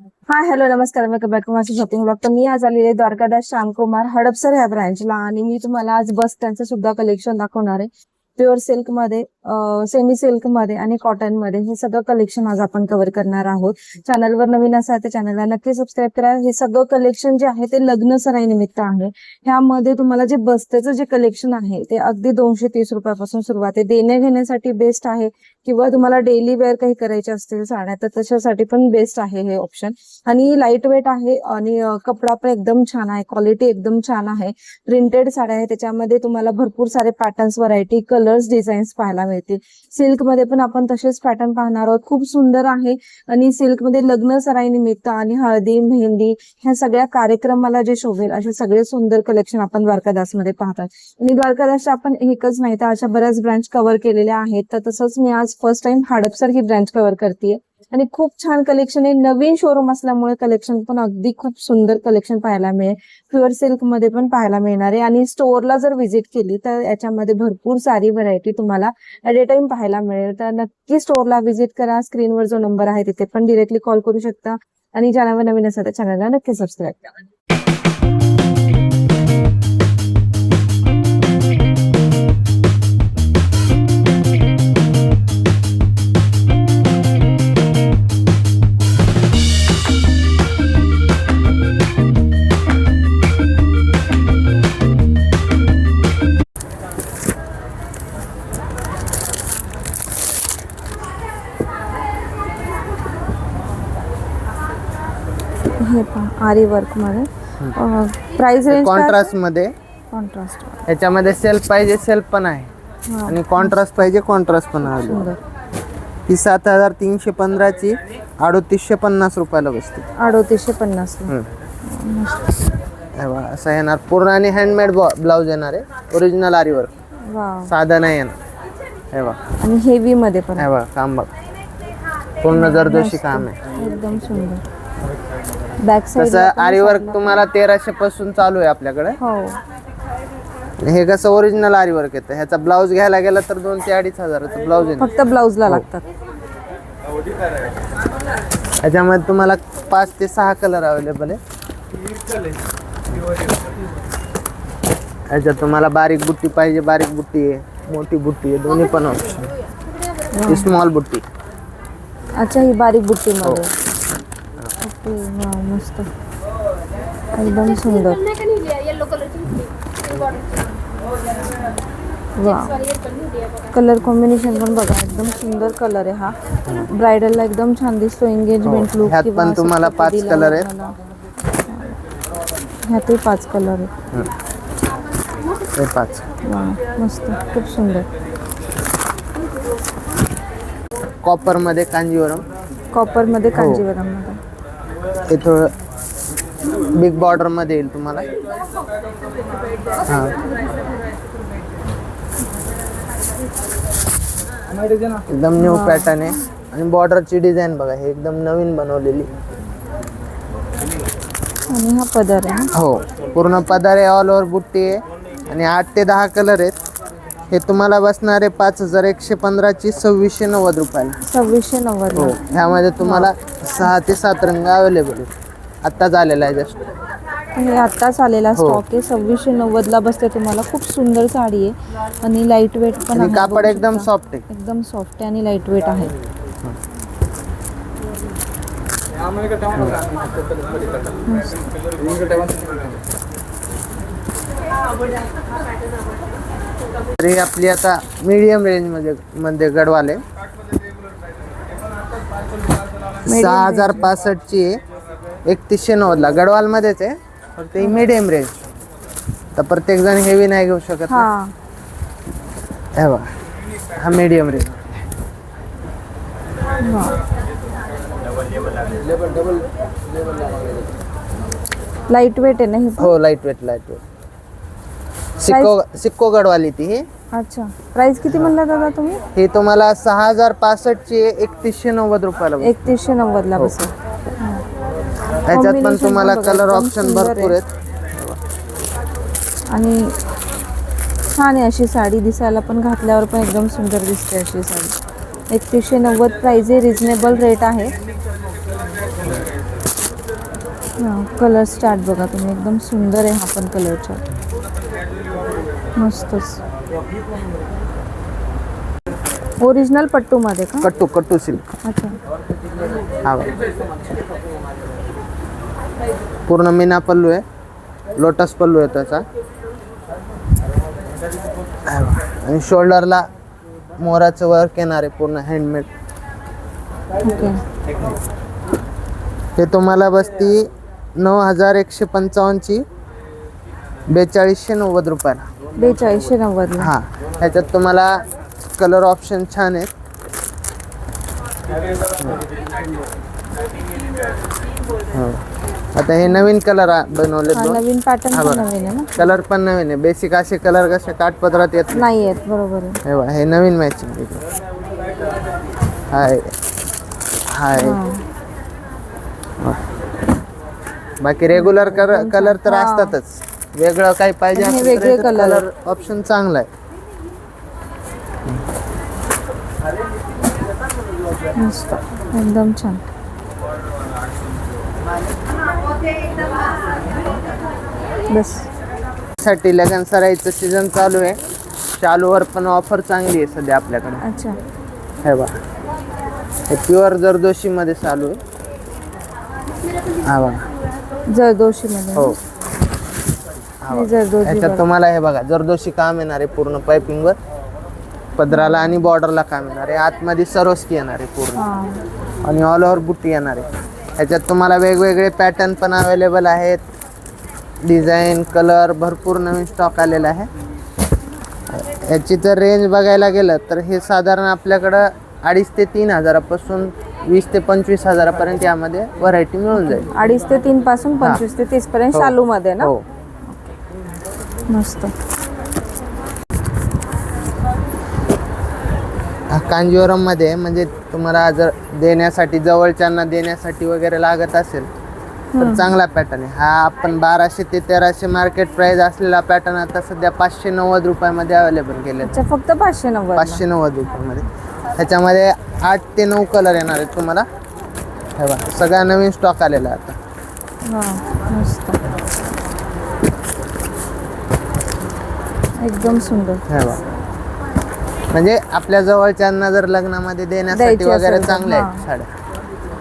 हा हॅलो नमस्कार. Welcome back to माझं शॉपिंग ब्लॉग तर मी आज आलेले द्वारकादास श्यामकुमार हडपसर ह्या ब्रँचला आणि मी तुम्हाला आज बस त्यांचं सुद्धा कलेक्शन दाखवणार आहे. प्युअर सिल्कमध्ये सेमी सिल्कमध्ये आणि कॉटनमध्ये हे सगळं कलेक्शन आज आपण कव्हर करणार आहोत. चॅनलवर नवीन असा तर चॅनलला नक्की सबस्क्राईब करा. हे सगळं कलेक्शन जे आहे ते लग्न सराई निमित्त आहे. ह्यामध्ये तुम्हाला जे बस्त्याचं जे कलेक्शन आहे ते अगदी दोनशे तीस रुपयापासून सुरुवात आहे. देण्या घेण्यासाठी बेस्ट आहे किंवा तुम्हाला डेली वेअर काही करायचे असतील साड्या तर त्याच्यासाठी पण बेस्ट आहे हे ऑप्शन आणि लाइट वेट आहे आणि कपडा पण एकदम छान आहे. क्वालिटी एकदम छान आहे. प्रिंटेड साड्या आहे त्याच्यामध्ये तुम्हाला भरपूर सारे patterns variety colour colours designs पाहायला मिळतील. सिल्कमध्ये पण आपण तसेच पॅटर्न पाहणार आहोत. खूप सुंदर आहे. आणि सिल्कमध्ये लग्न सराई निमित्त आणि हळदी मेहंदी ह्या सगळ्या कार्यक्रमाला जे शोभेल असे सगळे सुंदर कलेक्शन आपण द्वारकादासमध्ये पाहतात आणि द्वारकादासच्या आपण एकच नाही तर अशा बऱ्याच ब्रांच कव्हर केलेल्या आहेत. तर तसंच मी आज फर्स्ट टाइम हडपसर ही ब्रांच कव्हर करते आणि खूप छान कलेक्शन आहे. नवीन शोरूम असल्यामुळे कलेक्शन पण अगदी खूप सुंदर कलेक्शन पाहायला मिळेल. प्युअर सिल्कमध्ये पण पाहायला मिळणार आहे. आणि स्टोअरला जर व्हिजिट केली तर याच्यामध्ये भरपूर सारी व्हरायटी तुम्हाला ऍट ए टाइम पाहायला मिळेल. तर नक्की स्टोअरला व्हिजिट करा. स्क्रीनवर जो नंबर आहे तिथे पण डिरेक्टली कॉल करू शकता. आणि चॅनलवर नवीन असेल तर चॅनलला नक्की सबस्क्राईब करा. आरी वर्कमध्ये. प्राइस रेंज कॉन्ट्रास्टमध्ये? कॉन्ट्रास्ट ह्याच्यामध्ये सेल्फ पाहिजे सेल्फ पण आहे. आणि कॉन्ट्रास्ट पाहिजे कॉन्ट्रास्ट पण आहे. ही सात हजार तीनशे पंधराची अडोतीसशे पन्नास रुपयाला बसते. अडोतीसशे पन्नास. हे असं येणार. पूर्ण आणि हँडमेड ब्लाऊज येणार आहे. ओरिजिनल आरी वर्क साधं नाही येणार. हे बघा. आणि हेवी मध्ये पण. हे बघा काम बघ. पूर्ण जरदोशी काम आहे. एकदम सुंदर. बॅक साइड तसं आरी वर्क तुम्हाला तेराशे पासून चालू आहे आपल्याकडे. हो. हे कसं ओरिजिनल आरी वर्क येतं. ह्याचा ब्लाऊज घ्यायला गेला तर दोन ते अडीच हजाराचा ब्लाऊज येणार. फक्त ब्लाउजला लागतात. ह्याच्यामध्ये तुम्हाला पाच ते सहा कलर अवेलेबल आहे. ह्याच्यात तुम्हाला बारीक बुट्टी पाहिजे बारीक बुट्टी आहे मोठी बुट्टी आहे दोन्ही पण ही. स्मॉल बुट्टी. अच्छा ही बारीक बुट्टी मध्ये. वा मस्त. एकदम सुंदर. वा. कलर कॉम्बिनेशन पण बघा एकदम सुंदर कलर आहे हा. ब्रायडलला एकदम छान दिसतो एंगेजमेंट हो. लुक ह्यात पण तुम्हाला पाच color आहेत. ह्यातही पाच कलर आहेत. हे. पाच. वा मस्त. खूप सुंदर. कॉपरमध्ये कांजीवरम. कॉपर हो. मध्ये कांजीवरम. मध्ये हे थोडं बिग बॉर्डरमध्ये येईल तुम्हाला. हा. एकदम न्यू पॅटर्न आहे. आणि बॉर्डरची डिझाईन बघा हे एकदम नवीन बनवलेली. आणि हा पदर आहे. हो. पूर्ण पदारे ऑल ओव्हर बुट्टी आहे. आणि आठ ते दहा कलर आहेत. हे तुम्हाला बसणारे पाच हजार एकशे पंधराची सव्वीसशे नव्वद रुपयाला. सव्वीसशे नव्वद हो ह्यामध्ये तुम्हाला सहा ते सात रंग अवेलेबल आहेत. आत्ताच आलेला आहे जस्ट. हे आत्ताच आलेला हो. स्टॉक आहे. सव्वीसशे नव्वद ला बसते तुम्हाला. खूप सुंदर साडी आहे. आणि लाइट वेट पण आणि आहे, कापड एकदम. सॉफ्ट आहे. एकदम सॉफ्ट आहे आणि लाइट वेट आहे तर आपली आता मीडियम रेंजमध्ये मध्ये गडवाले. सहा हजार पासष्टची आहे एकतीसशे नव्वदला. गडवाल मध्येच आहे फक्त ही मीडियम रेंज तर प्रत्येक जण हेवी नाही घेऊ शकत ना. हा. हे बघा हा मीडियम रेंज लाइट वेट आहे ना ही? हो लाइट वेट लाइट वेट सिक्को सिक्को गडवाली ती ही. अच्छा. प्राइस किती म्हणला दादा तुम्ही? ही तुम्हाला सहा हजार पासष्टची आहे एकतीसशे नव्वद रुपयाला. एकतीसशे नव्वद ला हो. बसेल. ह्याच्यात पण combination तुम्हाला पण बघा, कलर एकदम ऑप्शन सुंदर भरपूर आहे. आहेत. आणि छान आहे अशी साडी दिसायला पण घातल्यावर पण एकदम सुंदर दिसते अशी साडी. एकतीसशे नव्वद प्राइस आहे रिझनेबल रेट आहे. कलर चार्ट बघा तुम्ही एकदम सुंदर आहे हा पण कलर चार्ट मस्तच. ओरिजिनल पट्टू मध्ये का? कट्टू कट्टू सिल्क अच्छा. हा. पूर्ण मीना पल्लू आहे. लोटस पल्लू आहे त्याचा. आणि शोल्डरला मोराचं वर्क येणार आहे पूर्ण हँडमेड हे तुम्हाला बसती नऊ हजार एकशे पंचावन्नची बेचाळीसशे नव्वद रुपयाला. बेचाळीसशे नव्वदला. हा ह्याच्यात तुम्हाला कलर ऑप्शन छान आहेत. हो. आता हे नवीन कलर बनवले नवीन पॅटर्न पण. नवीन आहे ना? कलर पण नवीन आहे. बेसिक असे कलर कसे काठपदरात येत नाही. नाही आहेत बरोबर आहे. हे बघा, हे नवीन मॅचिंग हाय. हाय. हा. बाकी रेग्युलर कलर तर असतातच. वेगळं काही पाहिजे आणि हे असेल तर वेगळे याच्यात color. कलर ऑप्शन चांगला आहे. मस्त. एकदम छान. बस. साठी लगन सराईचं सीझन चालू आहे. चालूवर पण ऑफर चांगली आहे सध्या आपल्याकडे. अच्छा. हे बा हे प्युअर जरदोशी मध्ये चालू आहे. हा बघा. जरदोशी मध्ये हो. हे जरदोशी ह्याच्यात तुम्हाला हे बघा जरदोशी काम येणार आहे पूर्ण पायपिंग वर पदराला आणि बॉर्डरला काम येणार आहे आतमध्ये सरोस्की येणार आहे पूर्ण. हा. आणि ऑल ओव्हर बुट्टी येणार. आहे ह्याच्यात तुम्हाला वेगवेगळे पॅटर्न पण अवेलेबल आहेत. डिझाईन कलर भरपूर नवीन स्टॉक आलेला आहे. याची जर रेंज बघायला गेलं तर हे साधारण आपल्याकडं अडीच ते तीन हजारापासून वीस ते पंचवीस हजारापर्यंत यामध्ये व्हरायटी मिळून जाईल. अडीच ते तीन पासून पंचवीस ते तीस पर्यंत हो. शालू मध्ये ना? हो. मस्त हा कांजीवरममध्ये म्हणजे तुम्हाला जर देण्यासाठी जवळच्यांना देण्यासाठी वगैरे लागत असेल तर चांगला पॅटर्न आहे. हा आपण बाराशे ते तेराशे मार्केट प्राइस असलेला पॅटर्न आता सध्या पाचशे नव्वद रुपयामध्ये अवेलेबल केले फक्त पाचशे नव्वद पाचशे नव्वद रुपयामध्ये. ह्याच्यामध्ये आठ ते नऊ कलर येणार आहेत तुम्हाला. हे बघा सगळा नवीन स्टॉक आलेला आता. मस्त. एकदम सुंदर. हे बघा. म्हणजे आपल्या जवळच्यांना जर लग्नामध्ये देण्यासाठी द्यायची वगैरे असेल तर, चांगल्या हा. आहेत साड्या.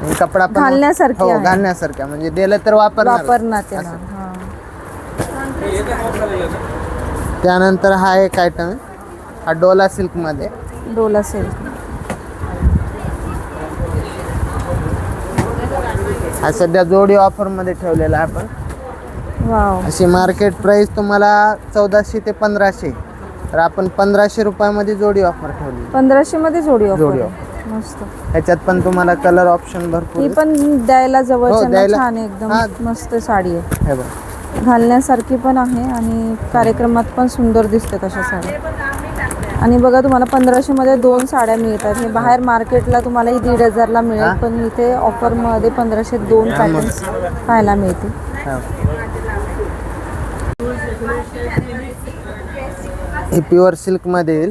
आणि कपडा पण घालण्यासारखी हो आहे. घालण्यासारख्या म्हणजे दिलं तर वापरणार. वापरण्यात येणार हा. त्यानंतर हा एक आयटम आहे. हा डोला सिल्कमध्ये. डोला सिल्क. हा सध्या जोडी ऑफरमध्ये ठेवलेला आहे आपण. वाव अशी मार्केट प्राइस तुम्हाला चौदाशे ते पंधराशे. तर आपण पंधराशे रुपयामध्ये जोडी ऑफर ठेवली. पंधराशे मध्ये जोडी जोडी ऑफर मस्त. ह्याच्यात पण तुम्हाला कलर ऑप्शन भरपूर ही आहे. पण द्यायला जवळच्या हो, द्यायला- छान आहे एकदम. मस्त साडी आहे. हे बघा. घालण्यासारखी पण आहे आणि कार्यक्रमात पण सुंदर दिसतात अशा साड्या. आणि बघा तुम्हाला पंधराशे मध्ये दोन साड्या मिळतात. हे बाहेर मार्केटला तुम्हाला ही दीड हजारला हा. मिळेल पण इथे ऑफरमध्ये पंधराशे दोन पॅटर्न्स पाहायला मिळतील. हा. ही प्युअर सिल्कमध्ये येईल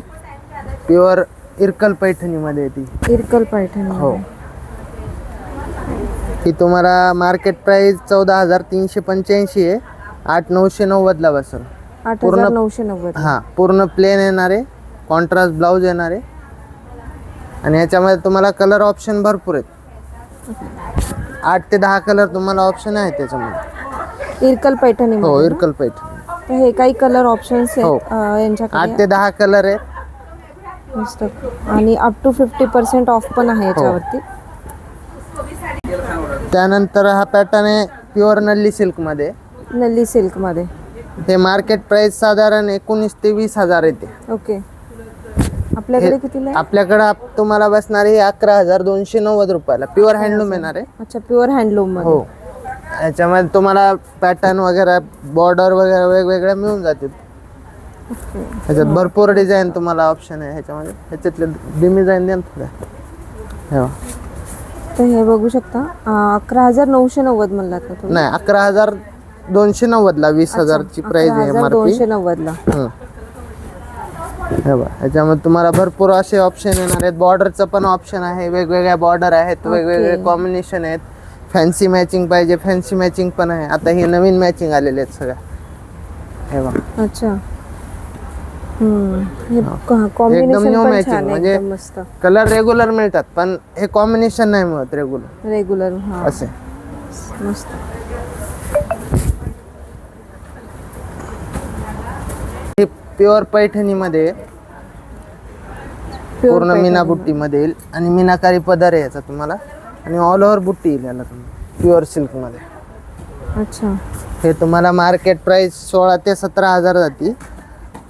प्युअर इरकल पैठणीमध्ये येते इरकल पैठणी. हो. ही तुम्हाला मार्केट प्राइस चौदा हजार तीनशे पंच्याऐंशी आहे. आठ नऊशे नव्वदला बसेल. आठ पूर्ण- नऊशे नव्वद. हां पूर्ण प्लेन येणार आहे. कॉन्ट्रास्ट ब्लाऊज येणार आहे. आणि ह्याच्यामध्ये तुम्हाला कलर ऑप्शन भरपूर आहेत. आठ ते दहा कलर तुम्हाला ऑप्शन आहे त्याच्यामध्ये. इरकल पैठणी हो इरकल पैठणी. तर हे काही कलर ऑप्शन्स हो. आहेत अं, यांच्याकडे. आठ ते दहा कलर आहेत. मस्त. आणि up to fifty percent off पण आहे याच्यावरती. त्यानंतर हा पॅटर्न आहे प्युअर नल्ली सिल्कमध्ये नल्ली सिल्कमध्ये. हे मार्केट प्राइस साधारण एकोणीस ते वीस हजार येते. ओके. आपल्याकडे कितीला आहे? आपल्याकडं आप- तुम्हाला बसणार आहे अकरा हजार दोनशे नव्वद रुपयाला. प्युअर हँडलूम येणार आहे. अच्छा प्युअर हँडलूममध्ये. हो. ह्याच्यामध्ये तुम्हाला पॅटर्न वगैरे बॉर्डर वगैरे वेगवेगळे मिळून जातील. ह्याच्यात भरपूर डिझाईन तुम्हाला ऑप्शन आहे ह्याच्यामध्ये. ह्याच्यातले डिझाईन द्या ना थोड्या. हे बघा. तर हे बघू शकता. अं, अकरा हजार नऊशे नव्वद म्हणलात ना तुम्ही? नाही अकरा हजार दोनशे नव्वदला वीस हजारची प्राइस अकरा आहे एम हजार आर पी दोनशे नव्वदला. हे. बघा ह्याच्यामध्ये तुम्हाला भरपूर असे ऑप्शन येणार आहेत. बॉर्डरचं पण ऑप्शन आहे. वेगवेगळ्या बॉर्डर आहेत. वेगवेगळे कॉम्बिनेशन आहेत. फॅन्सी मॅचिंग पाहिजे फॅन्सी मॅचिंग पण आहे. आता हे नवीन मॅचिंग आलेले आहेत सगळ्या. हे बघा. अच्छा. हम्म. हे एकदम पण छान आहे म्हणजे- एकदम मस्त. कलर रेग्युलर मिळतात पण हे कॉम्बिनेशन नाही मिळत रेग्युलर रेग्युलर हा. असे. मस्त. हे प्युअर पैठणीमध्ये Pure पूर्ण पैठणी. मीना बुट्टीमध्ये येईल. आणि मीनाकारी पदर आहे याचा तुम्हाला. आणि ऑल ओव्हर बुट्टी येईल याला तुम्हाला प्युअर सिल्कमध्ये अच्छा हे तुम्हाला मार्केट प्राइस सोळा ते सतरा हजार जाती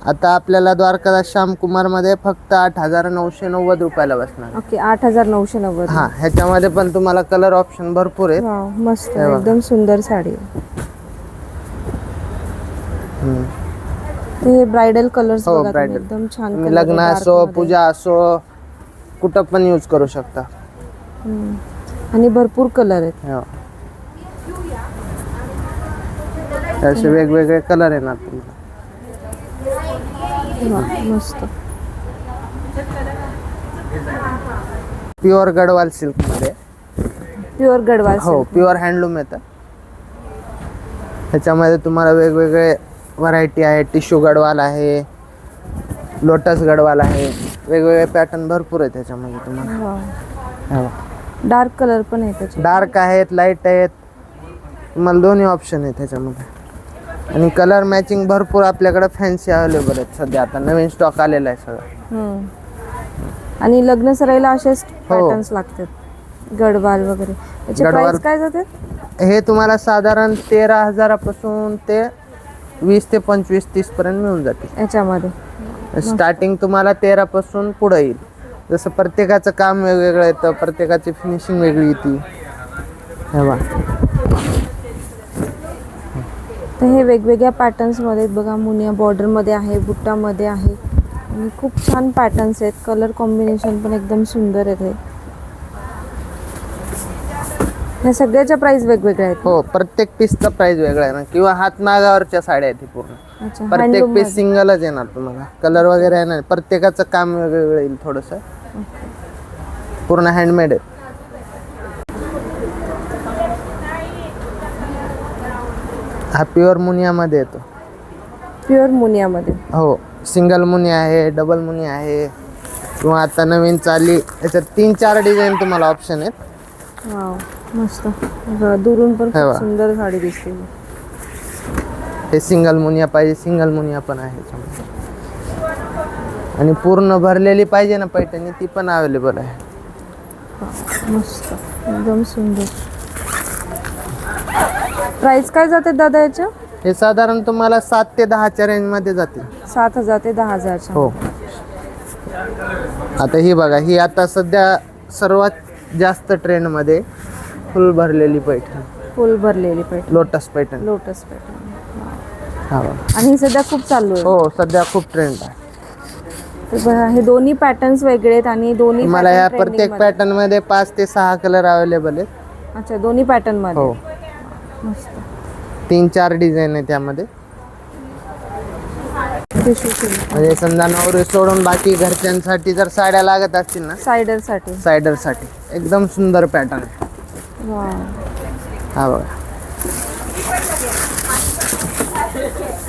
आता आपल्याला द्वारकादास श्यामकुमारमध्ये फक्त आठ हजार नऊशे नव्वद रुपयाला बसणार ओके आठ हजार नऊशे नव्वद हा ह्याच्यामध्ये पण तुम्हाला कलर ऑप्शन भरपूर आहेत वाव मस्त हे बघा. एकदम सुंदर साडी आहे. हम्म. ते हे ब्रायडल कलर्स हो, बघा तुम्ही, bridal. एकदम छान तुम्ही color आहे, लग्न dark असो मध्ये. पूजा असो कुठं पण यूज करू शकता हम्म. आणि भरपूर कलर आहेत. हो. असे वेगवेगळे कलर येणार तुम्हाला वा, मस्त. प्युअर गडवाल सिल्कमध्ये. प्युअर गडवाल हो प्युअर हँडलूम येतं. ह्याच्यामध्ये तुम्हाला वेगवेगळे व्हरायटी आहे. टिश्यू गडवाल आहे. लोटस गडवाल आहे. वेगवेगळे पॅटर्न भरपूर आहेत त्याच्यामध्ये तुम्हाला. हो. डार्क कलर पण आहे त्याचे डार्क आहेत लाइट आहेत. तुम्हाला दोन्ही ऑप्शन आहेत त्याच्यामध्ये आणि कलर मॅचिंग भरपूर आपल्याकडे फॅन्सी अवेलेबल आहेत. सध्या आता नवीन स्टॉक आलेला आहे सगळं. हम्म. आणि लग्न सराईला असेच हो. पॅटर्न्स लागतात. गडवाल वगैरे. त्याचे गडवाल- प्राइस काय जाते? हे तुम्हाला साधारण तेरा हजारापासून ते वीस ते पंचवीस तीस पर्यंत मिळून जातील याच्यामध्ये. स्टार्टिंग तुम्हाला तेरापासून पुढं येईल. जसं प्रत्येकाचं काम वेगवेगळं येतं प्रत्येकाची फिनिशिंग वेगळी येते. हे बा तर हे वेगवेगळ्या पॅटर्न्समध्ये आहेत बघा. मुनिया बॉर्डरमध्ये आहे बुट्टामध्ये आहे. आणि खूप छान पॅटर्न्स आहेत. कलर कॉम्बिनेशन पण एकदम सुंदर येते हे या सगळ्याच्या प्राइस वेगवेगळ्या आहेत. हो प्रत्येक पीसचा प्राइस वेगळा आहे ना. किंवा हातमागावरच्या साड्या आहेत ही पूर्ण. अच्छा प्रत्येक पीस सिंगलच येणार तुम्हाला. कलर वगैरे ना प्रत्येकाचं काम वेगवेगळं येईल थोडंसं. पूर्ण हँडमेड आहे हा प्युअर मुनियामध्ये येतो. प्युअर मुनियामध्ये. हो सिंगल मुनी आहे डबल मुनी आहे किंवा आता नवीन चालली याच्यात तीन चार डिझाईन तुम्हाला ऑप्शन आहेत. वाव मस्त. दुरून पण हे खूप. सुंदर साडी दिसते. हे सिंगल मुनिया पाहिजे सिंगल मुनिया पण आहे याच्यामध्ये. आणि पूर्ण भरलेली पाहिजे ना पैठणी ती पण अवेलेबल आहे. मस्त. एकदम सुंदर. प्राइस काय जाते दादा याच्या? हे साधारण तुम्हाला सात ते दहाच्या रेंजमध्ये जातील. सात हजार ते दहा हजारच्या. हो. आता ही बघा ही आता सध्या सर्वात जास्त ट्रेंडमध्ये फुल भरलेली पैठणी. फुल भरलेली पैठणी. लोटस पैठणी. लोटस पैठणी. हा. आणि हे सध्या खूप चालू आहे. हो सध्या खूप ट्रेंड आहे. तर बघा, हे दोन्ही पॅटर्न्स वेगळे आहेत आणि दोन्ही pattern या trending प्रत्येकमध्ये. पॅटर्नमध्ये पाच ते सहा कलर अवेलेबल आहेत. अच्छा दोन्ही पॅटर्नमध्ये. हो. मस्त. तीन चार डिझाईन आहे त्यामध्ये टिश्यू सिल्क म्हणजे समजा नवरी सोडून बाकी घरच्यांसाठी जर साड्या लागत असतील ना सायडरसाठी. सायडरसाठी. एकदम सुंदर पॅटर्न. हा बघा.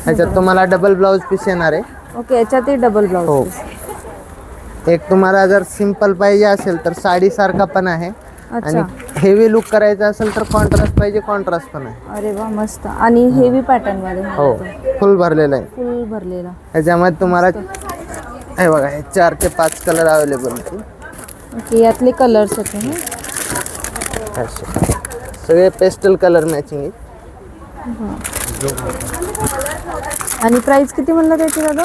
ह्याच्यात तुम्हाला डबल ब्लाऊज पीस येणार आहे. ओके याच्यात डबल हो. ब्लाउज एक तुम्हाला जर सिंपल पाहिजे असेल तर साडीसारखा पण आहे. आणि अच्छा हेवी लुक करायचा असेल तर कॉन्ट्रास्ट पाहिजे कॉन्ट्रास्ट पण आहे. अरे वा मस्त. आणि हेवी पॅटर्नमध्ये हो फुल भरलेलं आहे. फुल भरलेला. ह्याच्यामध्ये तुम्हाला हे बघा हे चार ते पाच कलर अवेलेबल ओके यातले कलर्स होते हे असे सगळे पेस्टल कलर मॅचिंग आहे आणि प्राइस किती म्हणलं त्याची दादा?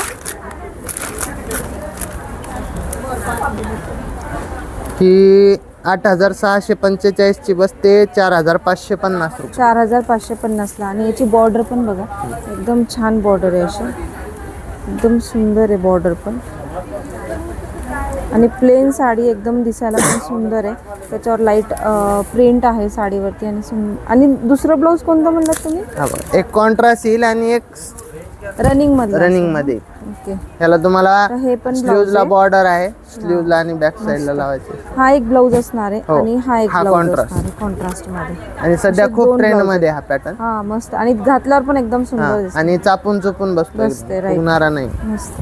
ही आठ हजार सहाशे पंचेचाळीसची बसते चार हजार पाचशे पन्नास रुपये. चार हजार पाचशे पन्नासला. आणि याची बॉर्डर पण बघा. एकदम छान बॉर्डर आहे अशी. एकदम सुंदर आहे बॉर्डर पण. आणि प्लेन साडी एकदम दिसायला पण सुंदर आहे. त्याच्यावर लाइट प्रिंट आहे साडीवरती आणि सुं आणि दुसरं ब्लाऊज कोणतं म्हणलात तुम्ही? हा बघा एक कॉन्ट्रास्ट येईल आणि एक रनिंगमध्ये रनिंगमध्ये. ओके ह्याला तुम्हाला तर हे पण ला बॉर्डर आहे. स्लीव्ह ला आणि बॅक साईडला लावायचे. हा एक ब्लाऊज असणार आहे हो. आणि हा एक हा ब्लाऊज contrast. असणार आहे कॉन्ट्रास्टमध्ये. आणि सध्या खूप ट्रेंड blouse मध्ये हा पॅटर्न हा मस्त. आणि घातल्यावर पण एकदम सुंदर दिसत. आणि चापून चुपून बसतो बसते, right. नाही. मस्त.